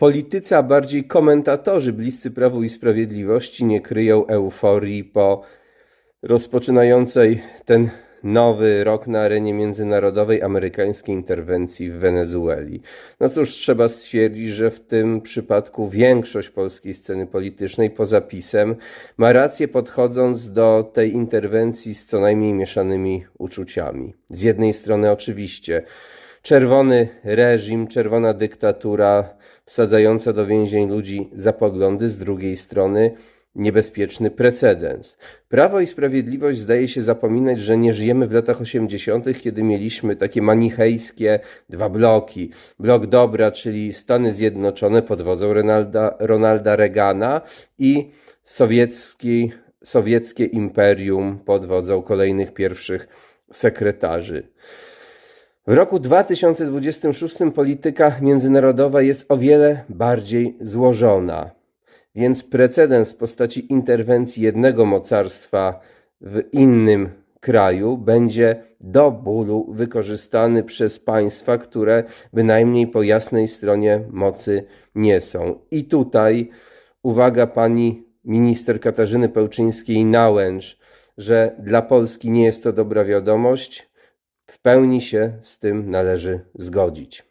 Politycy, a bardziej komentatorzy bliscy Prawu i Sprawiedliwości nie kryją euforii po rozpoczynającej ten nowy rok na arenie międzynarodowej amerykańskiej interwencji w Wenezueli. No cóż, trzeba stwierdzić, że w tym przypadku większość polskiej sceny politycznej poza PiSem ma rację podchodząc do tej interwencji z co najmniej mieszanymi uczuciami. Z jednej strony oczywiście czerwony reżim, czerwona dyktatura wsadzająca do więzień ludzi za poglądy, z drugiej strony niebezpieczny precedens. Prawo i Sprawiedliwość zdaje się zapominać, że nie żyjemy w latach 80., kiedy mieliśmy takie manichejskie dwa bloki. Blok dobra, czyli Stany Zjednoczone pod wodzą Ronalda, Ronalda Reagana i sowiecki, sowieckie imperium pod wodzą kolejnych pierwszych sekretarzy. W roku 2026 polityka międzynarodowa jest o wiele bardziej złożona, więc precedens w postaci interwencji jednego mocarstwa w innym kraju będzie do bólu wykorzystany przez państwa, które bynajmniej po jasnej stronie mocy nie są. I tutaj uwaga pani minister Katarzyny Pełczyńskiej-Nałęcz, że dla Polski nie jest to dobra wiadomość, w pełni się z tym należy zgodzić.